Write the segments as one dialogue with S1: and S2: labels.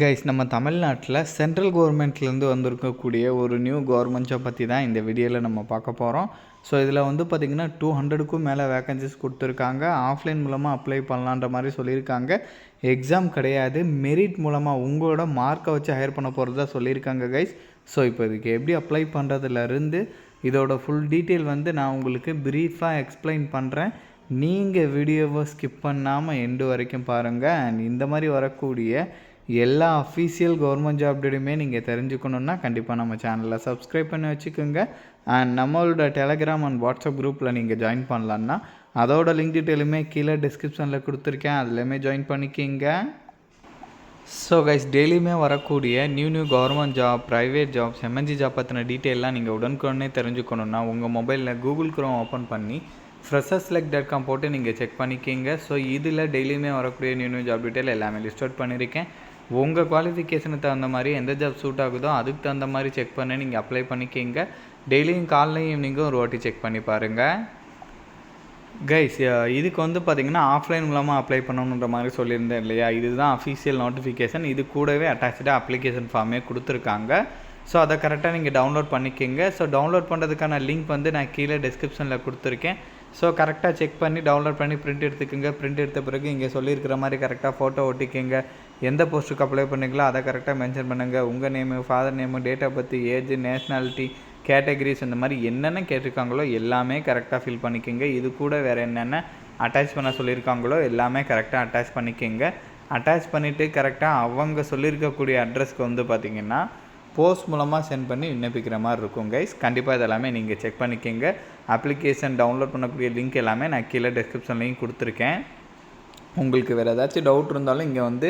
S1: Guys நம்ம தமிழ்நாட்டில் central கவர்மெண்ட்லேருந்து வந்திருக்கக்கூடிய ஒரு நியூ கவர்மெண்ட் ஜாப் பற்றி தான் இந்த வீடியோவில் நம்ம பார்க்க போகிறோம் ஸோ இதில் வந்து பார்த்திங்கன்னா டூ ஹண்ட்ரடுக்கும் மேலே வேகன்சிஸ் கொடுத்துருக்காங்க. ஆஃப்லைன் மூலமாக அப்ளை பண்ணலான்ற மாதிரி சொல்லியிருக்காங்க. எக்ஸாம் கிடையாது. மெரிட் மூலமாக உங்களோட மார்க்கை வச்சு ஹையர் பண்ண போகிறதா சொல்லியிருக்காங்க கைஸ் ஸோ இப்போ இதுக்கு எப்படி அப்ளை பண்ணுறதுலேருந்து இதோட ஃபுல் டீட்டெயில் வந்து நான் உங்களுக்கு ப்ரீஃபாக எக்ஸ்பிளைன் பண்ணுறேன் நீங்கள் வீடியோவை ஸ்கிப் பண்ணாமல் எண்டு வரைக்கும் பாருங்கள் அண்ட் இந்த மாதிரி வரக்கூடிய எல்லா அஃபீஷியல் கவர்மெண்ட் ஜாப்டையுமே நீங்கள் தெரிஞ்சுக்கணுன்னா கண்டிப்பாக நம்ம சேனலில் சப்ஸ்கிரைப் பண்ணி வச்சுக்கோங்க. அண்ட் நம்மளோட டெலகிராம் அண்ட் வாட்ஸ்அப் குரூப்பில் நீங்கள் ஜாயின் பண்ணலான்னா அதோட லிங்க் டீட்டெயிலுமே கீழே டிஸ்கிரிப்ஷனில் கொடுத்துருக்கேன். அதுலேயுமே ஜாயின் பண்ணிக்கிங்க. ஸோ கைஸ் டெய்லியுமே வரக்கூடிய new new government job private jobs MNC job பற்றின டீட்டெயிலாம் நீங்கள் உடனுக்குடனே தெரிஞ்சுக்கணுன்னா உங்கள் மொபைலில் கூகுள் குரோம் ஓப்பன் பண்ணி ஃப்ரெஷர் லெக் டாட் காம் போட்டு நீங்கள் செக் பண்ணிக்கிங்க. ஸோ இதில் டெய்லியுமே வரக்கூடிய நியூ நியூ ஜாப் டீட்டெயில் எல்லாமே லிஸ்ட் அவுட் பண்ணியிருக்கேன். உங்கள் குவாலிஃபிகேஷனுக்கு தகுந்த மாதிரி எந்த ஜாப் சூட் ஆகுதோ அதுக்கு தகுந்த மாதிரி செக் பண்ணி நீங்கள் அப்ளை பண்ணிக்கிங்க. டெய்லியும் காலையும் ஈவினிங்கும் ஒரு வாட்டி செக் பண்ணி பாருங்கள் கைஸ் இதுக்கு வந்து பார்த்தீங்கன்னா ஆஃப்லைன் மூலமாக அப்ளை பண்ணணுன்ற மாதிரி சொல்லியிருந்தேன் இல்லையா? இதுதான் அஃபீஷியல் நோட்டிஃபிகேஷன் இது கூடவே அட்டாச்சாக அப்ளிகேஷன் ஃபார்மே கொடுத்துருக்காங்க. ஸோ அதை கரெக்டாக நீங்கள் டவுன்லோட் பண்ணிக்கிங்க. ஸோ டவுன்லோட் பண்ணுறதுக்கான லிங்க் வந்து நான் கீழே டிஸ்கிரிப்ஷனில் கொடுத்துருக்கேன். ஸோ கரெக்டாக செக் பண்ணி டவுன்லோட் பண்ணி பிரிண்ட் எடுத்துக்கோங்க. பிரிண்ட் எடுத்த பிறகு இங்கே சொல்லியிருக்கிற மாதிரி கரெக்டாக ஃபோட்டோ ஒட்டிக்கோங்க. எந்த போஸ்ட்டுக்கு அப்ளை பண்ணீங்களோ அதை கரெக்டாக மென்ஷன் பண்ணுங்கள் உங்கள் name father name date of birth age nationality categories இந்த மாதிரி என்னென்ன கேட்டிருக்காங்களோ எல்லாமே கரெக்டாக ஃபில் பண்ணிக்கோங்க. இது கூட வேறு என்னென்ன அட்டாச் பண்ண சொல்லியிருக்காங்களோ எல்லாமே கரெக்டாக அட்டாச் பண்ணிக்கோங்க. அட்டாச் பண்ணிவிட்டு கரெக்டாக அவங்க சொல்லியிருக்கக்கூடிய அட்ரஸ்க்கு வந்து பார்த்திங்கன்னா போஸ்ட் மூலமாக சென்ட் பண்ணி விண்ணப்பிக்கிற மாதிரி இருக்கும் கைஸ் கண்டிப்பாக இதெல்லாமே நீங்கள் செக் பண்ணிக்கோங்க. அப்ளிகேஷன் டவுன்லோட் பண்ணக்கூடிய லிங்க் எல்லாமே நான் கீழே டிஸ்கிரிப்ஷன்லையும் கொடுத்துருக்கேன். உங்களுக்கு வேறு ஏதாச்சும் டவுட் இருந்தாலும் இங்கே வந்து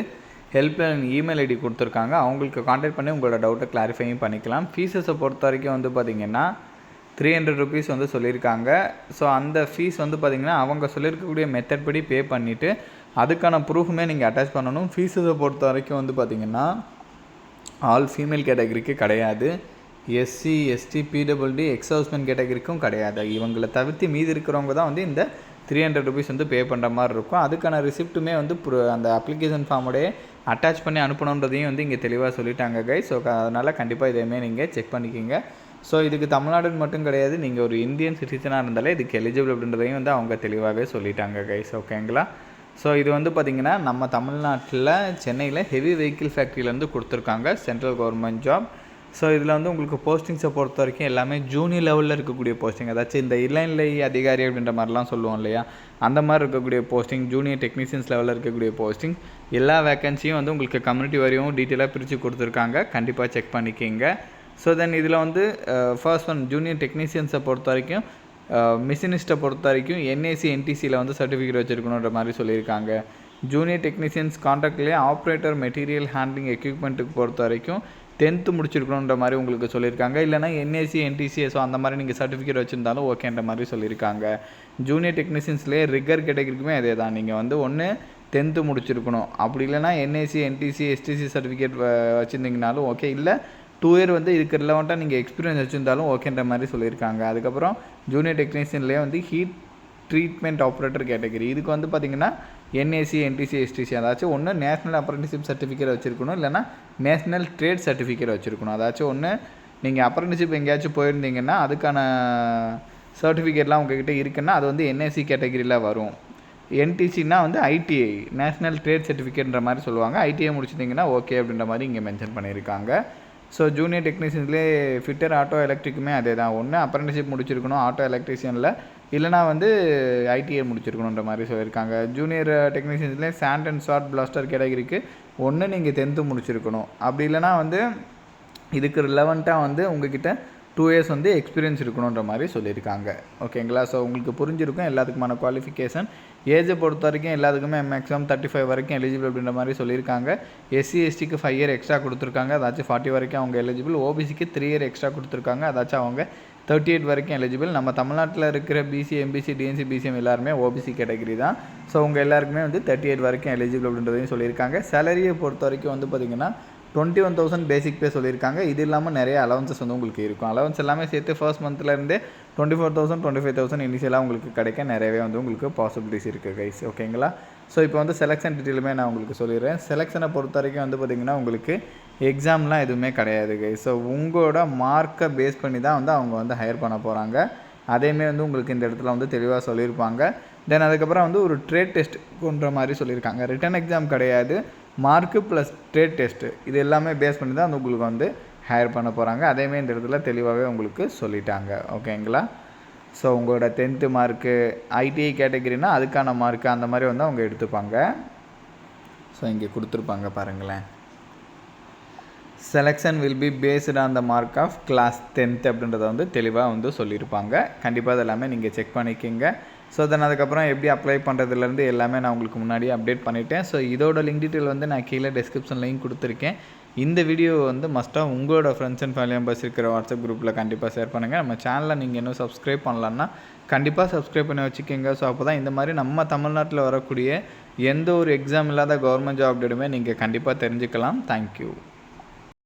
S1: ஹெல்ப்லைன் இமெயில் ஐடி கொடுத்துருக்காங்க. அவங்களுக்கு காண்டாக்ட் பண்ணி உங்களோட டவுட்டை கிளாரிஃபையும் பண்ணிக்கலாம். ஃபீஸஸை பொறுத்த வரைக்கும் வந்து பார்த்திங்கன்னா த்ரீ ஹண்ட்ரட் ருபீஸ் வந்து சொல்லியிருக்காங்க. ஸோ அந்த ஃபீஸ் வந்து பார்த்திங்கன்னா அவங்க சொல்லியிருக்கக்கூடிய மெத்தட் படி பே பண்ணிவிட்டு அதுக்கான ப்ரூஃபுமே நீங்கள் அட்டாச் பண்ணணும். ஃபீஸஸை பொறுத்த வரைக்கும் வந்து பார்த்திங்கன்னா ஆல் ஃபீமேல் கேட்டகரிக்கு கிடையாது. எஸ்சி எஸ்டி பிடபிள்டி எக்ஸ் ஹவுஸ்மெண்ட் கேட்டகரிக்கும் கிடையாது. இவங்களை தவிர்த்து மீதி இருக்கிறவங்க தான் வந்து இந்த த்ரீ ஹண்ட்ரட் ருபீஸ் வந்து பே பண்ணுற மாதிரி இருக்கும். அதுக்கான ரிசிப்ட்டுமே வந்து அந்த அப்ளிகேஷன் ஃபார்மோடைய அட்டாச் பண்ணி அனுப்பணுன்றதையும் வந்து இங்கே தெளிவாக சொல்லிட்டாங்க கை ஸோ அதனால் கண்டிப்பாக இதையுமே நீங்கள் செக் பண்ணிக்கிங்க. ஸோ இதுக்கு தமிழ்நாடுன்னு மட்டும் கிடையாது. நீங்கள் ஒரு இந்தியன் சிட்டிசனாக இருந்தாலே இதுக்கு எலிஜிபிள் அப்படின்றதையும் வந்து அவங்க தெளிவாகவே சொல்லிட்டாங்க கைஸ் ஓகேங்களா ஸோ இது வந்து பார்த்திங்கன்னா நம்ம தமிழ்நாட்டில் சென்னையில் ஹெவி வெஹிக்கிள் ஃபேக்ட்ரியிலேருந்து கொடுத்துருக்காங்க சென்ட்ரல் கவர்மெண்ட் ஜாப் ஸோ இதில் வந்து உங்களுக்கு போஸ்டிங்ஸை பொறுத்த வரைக்கும் எல்லாமே ஜூனியர் லெவலில் இருக்கக்கூடிய போஸ்டிங் அதாச்சும் இந்த இளநிலை அதிகாரி அப்படின்ற மாதிரிலாம் சொல்லுவோம் இல்லையா? அந்த மாதிரி இருக்கக்கூடிய போஸ்டிங் ஜூனியர் டெக்னீஷியன்ஸ் லெவலில் இருக்கக்கூடிய போஸ்டிங் எல்லா வேக்கன்சியும் வந்து உங்களுக்கு கம்யூனிட்டி வரையும் டீட்டெயிலாக பிரித்து கொடுத்துருக்காங்க. கண்டிப்பாக செக் பண்ணிக்கிங்க. ஸோ தென் இதில் வந்து ஃபர்ஸ்ட் ஒன் ஜூனியர் டெக்னீஷியன்ஸை பொறுத்த வரைக்கும் மிஷினிஸ்ட்டை பொறுத்த வரைக்கும் என்ஏசி என்டிசியில் வந்து சர்டிஃபிகேட் வச்சுருக்கணுன்ற மாதிரி சொல்லியிருக்காங்க. ஜூனியர் டெக்னீஷியன்ஸ் கான்ட்ராக்ட்லேயே ஆப்ரேட்டர் மெட்டீரியல் ஹேண்ட்லிங் எக்யூப்மெண்ட்டுக்கு பொறுத்த வரைக்கும் டென்த்து முடிச்சிருக்கணுன்ற மாதிரி உங்களுக்கு சொல்லியிருக்காங்க. இல்லைனா என்ஏசி என்டிசி அந்த மாதிரி நீங்கள் சர்டிஃபிகேட் வச்சுருந்தாலும் ஓகேன்ற மாதிரி சொல்லியிருக்காங்க. ஜூனியர் டெக்னீஷியன்ஸ்லேயே ரிகர் கேட்டகரிக்குமே அதே தான். நீங்கள் வந்து ஒன்று டென்த்து முடிச்சிருக்கணும். அப்படி இல்லைனா என்ஏசி என்டிசி எஸ்டிசி சர்டிஃபிகேட் வச்சுருந்தீங்கனாலும் ஓகே. இல்லை டூ இயர் வந்து இதுக்கு ரிலவெண்ட்டாக நீங்கள் எக்ஸ்பீரியன்ஸ் வச்சுருந்தாலும் ஓகேன்ற மாதிரி சொல்லியிருக்காங்க. அதுக்கப்புறம் ஜூனியர் டெக்னீஷியன்லேயே வந்து ஹீட் ட்ரீட்மெண்ட் ஆப்ரேட்டர் கேட்டகரி இதுக்கு வந்து பார்த்திங்கன்னா என்ஏசி என்டிசி எஸ்டிசி அதாச்சும் ஒன்று நேஷ்னல் அப்ரண்டிஷிப் சர்டிஃபிகேட் வச்சுருக்கணும். இல்லைனா நேஷ்னல் ட்ரேட் சர்டிஃபிகேட் வச்சுருக்கணும். அதாச்சும் ஒன்று நீங்கள் அப்ரண்டிஷிப் எங்கேயாச்சும் போயிருந்தீங்கன்னா அதுக்கான சர்டிஃபிகேட்லாம் உங்ககிட்ட இருக்குன்னா அது வந்து என்ஏசி கேட்டகிரியில் வரும். என்டிசினா வந்து ஐடிஐ நேஷ்னல் ட்ரேட் சர்டிஃபிகேட்ன்ற மாதிரி சொல்லுவாங்க. ஐடிஐ முடிச்சிட்டிங்கன்னா ஓகே அப்படின்ற மாதிரி இங்கே மென்ஷன் பண்ணியிருக்காங்க. ஸோ ஜூனியர் டெக்னீஷியன்ஸ்லேயே ஃபிட்டர் ஆட்டோ எலக்ட்ரிக்குமே அதே தான் ஒன்று அப்ரண்டிஷிப் முடிச்சிருக்கணும் ஆட்டோ எலக்ட்ரிஷியனில் இல்லைனா வந்து ஐடிஐ முடிச்சிருக்கணுன்ற மாதிரி சொல்லியிருக்காங்க. ஜூனியர் டெக்னீஷியன்ஸ்லேயே சாண்ட் அண்ட் ஷார்ட் பிளாஸ்டர் கேட்டகரிக்கு ஒன்று நீங்கள் டென்த்து முடிச்சிருக்கணும். அப்படி இல்லைனா வந்து இதுக்கு ரிலவெண்ட்டாக வந்து உங்ககிட்ட டூ இயர்ஸ் வந்து எக்ஸ்பீரியன்ஸ் இருக்கணுன்ற மாதிரி சொல்லியிருக்காங்க. ஓகேங்களா ஸோ உங்களுக்கு புரிஞ்சிருக்கும் எல்லாத்துக்குமான குவாலிஃபிகேஷன் ஏஜை பொறுத்த வரைக்கும் எல்லாத்துக்குமே மேக்ஸிமம் தேர்ட்டி ஃபைவ் வரைக்கும் எலிஜிபிள் அப்படின்ற மாதிரி சொல்லியிருக்காங்க. எஸ்சி எஸ்டிக்கு ஃபைவ் இயர் எக்ஸ்ட்ரா கொடுத்துருக்காங்க. அதாச்சும் ஃபார்ட்டி வரைக்கும் அவங்க எலிஜிபிள் ஓபிசிக்கு த்ரீ இயர் எக்ஸ்ட்ரா கொடுத்துருக்காங்க. அதாச்சும் அவங்க தேர்ட்டி எயிட் வரைக்கும் எலிஜிபிள் நம்ம தமிழ்நாட்டில் இருக்கிற பிசி எம்பிசி டிஎன்சி பிசிஎம் எல்லாருமே ஓபிசி கேட்டகரி தான். ஸோ உங்கள் எல்லாருக்குமே வந்து தேர்ட்டி எயிட் வரைக்கும் எலிஜிபிள் அப்படின்றதையும் சொல்லியிருக்காங்க. சேலரியை பொறுத்த வரைக்கும் வந்து பார்த்திங்கன்னா twenty one thousand basic pay சொல்லியிருக்காங்க. இது இல்லாமல் நிறைய அலவன்சஸ் வந்து உங்களுக்கு இருக்கும். அலவன்ஸ் எல்லாமே சேர்த்து first மந்த்லேருந்தே twenty four thousand twenty five thousand இனிஷியலாக உங்களுக்கு கிடைக்க நிறையவே வந்து உங்களுக்கு பாசிபிலிட்டிஸ் இருக்குது கைஸ் ஓகேங்களா ஸோ இப்போ வந்து செலெக்ஷன் டீட்டெயிலுமே நான் உங்களுக்கு சொல்லிடுறேன். செலெக்ஷனை பொறுத்த வரைக்கும் வந்து பார்த்திங்கன்னா உங்களுக்கு எக்ஸாம்லாம் எதுவுமே கிடையாது ஸோ உங்களோட மார்க்கை பேஸ் பண்ணி தான் வந்து அவங்க வந்து ஹையர் பண்ண போகிறாங்க அதேமே வந்து உங்களுக்கு இந்த இடத்துல வந்து தெளிவாக சொல்லியிருப்பாங்க. தென் அதுக்கப்புறம் வந்து ஒரு ட்ரேட் டெஸ்ட் போன்ற மாதிரி சொல்லியிருக்காங்க. ரிட்டன் எக்ஸாம் கிடையாது. மார்க்கு ப்ளஸ் ட்ரேட் டெஸ்ட்டு இது எல்லாமே பேஸ் பண்ணி தான் வந்து உங்களுக்கு வந்து ஹையர் பண்ண போகிறாங்க அதேமாரி இந்த இடத்துல தெளிவாகவே உங்களுக்கு சொல்லிட்டாங்க. ஓகேங்களா? ஸோ உங்களோட டென்த்து மார்க்கு ஐடிஐ கேட்டகரினா அதுக்கான மார்க்கு அந்த மாதிரி வந்து அவங்க எடுத்துப்பாங்க. ஸோ இங்கே கொடுத்துருப்பாங்க பாருங்களேன். Selection will be based on the mark of class tenth அப்படின்றத வந்து தெளிவாக வந்து சொல்லியிருப்பாங்க. கண்டிப்பாக அது எல்லாமே நீங்கள் செக் பண்ணிக்கிங்க. ஸோ தென் அதுக்கப்புறம் எப்படி அப்ளை பண்ணுறதுலேருந்து எல்லாமே நான் உங்களுக்கு முன்னாடியே அப்டேட் பண்ணிட்டேன். ஸோ இதோட லிங்க் டீட்டெயில் வந்து நான் கீழே டிஸ்கிரிப்ஷன்லையும் கொடுத்துருக்கேன். இந்த வீடியோ வந்து மஸ்ட்டாக உங்களோட ஃப்ரெண்ட்ஸ் அண்ட் ஃபேமிலி மெம்பர்ஸ் இருக்கிற வாட்ஸ்அப் குரூப்பில் கண்டிப்பாக ஷேர் பண்ணுங்கள் நம்ம சேனலில் நீங்கள் இன்னும் சப்ஸ்கிரைப் பண்ணலான்னா கண்டிப்பாக சப்ஸ்கிரைப் பண்ணி வச்சுக்கோங்க. ஸோ அப்போ தான் இந்த மாதிரி நம்ம தமிழ்நாட்டில் வரக்கூடிய எந்த ஒரு எக்ஸாம் இல்லாத கவர்மெண்ட் ஜாப் அப்டேட்டுமே நீங்கள் கண்டிப்பாக தெரிஞ்சுக்கலாம். தேங்க்யூ